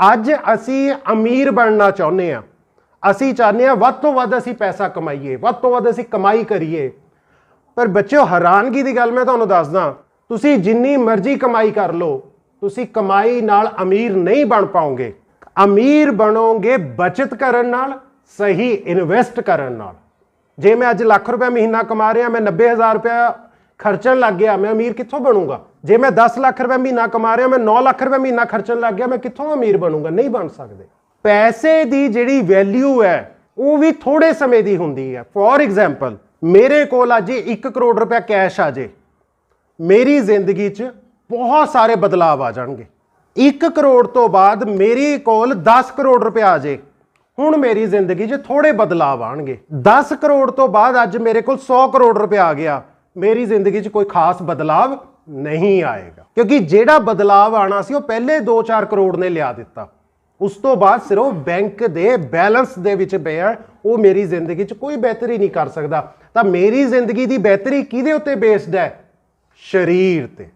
ਅੱਜ ਅਸੀਂ ਅਮੀਰ ਬਣਨਾ ਚਾਹੁੰਦੇ ਆ ਅਸੀਂ ਚਾਹੁੰਦੇ ਆ ਵੱਧ ਤੋਂ ਵੱਧ ਅਸੀਂ ਪੈਸਾ ਕਮਾਈਏ, ਵੱਧ ਤੋਂ ਵੱਧ ਅਸੀਂ ਕਮਾਈ ਕਰੀਏ। ਪਰ ਬੱਚਿਓ, ਹੈਰਾਨਗੀ ਦੀ ਗੱਲ ਮੈਂ ਤੁਹਾਨੂੰ ਦੱਸਦਾ, ਤੁਸੀਂ ਜਿੰਨੀ ਮਰਜ਼ੀ ਕਮਾਈ ਕਰ ਲਓ, ਤੁਸੀਂ ਕਮਾਈ ਨਾਲ ਅਮੀਰ ਨਹੀਂ ਬਣ ਪਾਓਗੇ। ਅਮੀਰ ਬਣੋਗੇ ਬਚਤ ਕਰਨ ਨਾਲ, ਸਹੀ ਇਨਵੈਸਟ ਕਰਨ ਨਾਲ। ਜੇ ਮੈਂ ਅੱਜ ਲੱਖ ਰੁਪਏ ਮਹੀਨਾ ਕਮਾ ਰਿਹਾ, ਮੈਂ 90000 ਰੁਪਏ ਖਰਚਣ ਲੱਗ ਗਿਆ, ਮੈਂ ਅਮੀਰ ਕਿੱਥੋਂ ਬਣੂੰਗਾ? ਜੇ ਮੈਂ 10 ਲੱਖ ਰੁਪਏ ਮਹੀਨਾ ਕਮਾ ਰਿਹਾ, ਮੈਂ 9 ਲੱਖ ਰੁਪਏ ਮਹੀਨਾ ਖਰਚਣ ਲੱਗ ਗਿਆ, ਮੈਂ ਕਿੱਥੋਂ ਅਮੀਰ ਬਣੂੰਗਾ? ਨਹੀਂ ਬਣ ਸਕਦੇ। ਪੈਸੇ ਦੀ ਜਿਹੜੀ ਵੈਲਿਊ ਹੈ, ਉਹ ਵੀ ਥੋੜੇ ਸਮੇਂ ਦੀ ਹੁੰਦੀ ਹੈ। ਫੋਰ ਐਗਜ਼ਾਮਪਲ ਮੇਰੇ ਕੋਲ ਅੱਜ 1 ਕਰੋੜ ਰੁਪਏ ਕੈਸ਼ ਆ ਜੇ, ਮੇਰੀ ਜ਼ਿੰਦਗੀ 'ਚ ਬਹੁਤ ਸਾਰੇ ਬਦਲਾਅ ਆ ਜਾਣਗੇ। 1 ਕਰੋੜ ਤੋਂ ਬਾਅਦ ਮੇਰੇ ਕੋਲ 10 ਕਰੋੜ ਰੁਪਏ ਆ ਜੇ, ਹੁਣ ਮੇਰੀ ਜ਼ਿੰਦਗੀ 'ਚ ਥੋੜੇ ਬਦਲਾਅ ਆਣਗੇ। 10 ਕਰੋੜ ਤੋਂ ਬਾਅਦ ਅੱਜ ਮੇਰੇ ਕੋਲ 100 ਕਰੋੜ ਰੁਪਏ ਆ ਗਿਆ ਮੇਰੀ ਜ਼ਿੰਦਗੀ 'ਚ ਕੋਈ ਖਾਸ ਬਦਲਾਅ ਨਹੀਂ ਆਏਗਾ। ਕਿਉਂਕਿ ਜਿਹੜਾ ਬਦਲਾਅ ਆਣਾ ਸੀ, ਉਹ ਪਹਿਲੇ 2-4 ਕਰੋੜ ਨੇ ਲਿਆ ਦਿੱਤਾ। ਉਸ ਤੋਂ ਬਾਅਦ ਸਿਰਫ ਬੈਂਕ ਦੇ ਬੈਲੈਂਸ ਦੇ ਵਿੱਚ ਪਿਆ ਉਹ ਮੇਰੀ ਜ਼ਿੰਦਗੀ 'ਚ ਕੋਈ ਬਿਹਤਰੀ ਨਹੀਂ ਕਰ ਸਕਦਾ। ਤਾਂ ਮੇਰੀ ਜ਼ਿੰਦਗੀ ਦੀ ਬਿਹਤਰੀ ਕਿਹਦੇ ਉੱਤੇ ਬੇਸਡ ਹੈ? ਸਰੀਰ ਤੇ।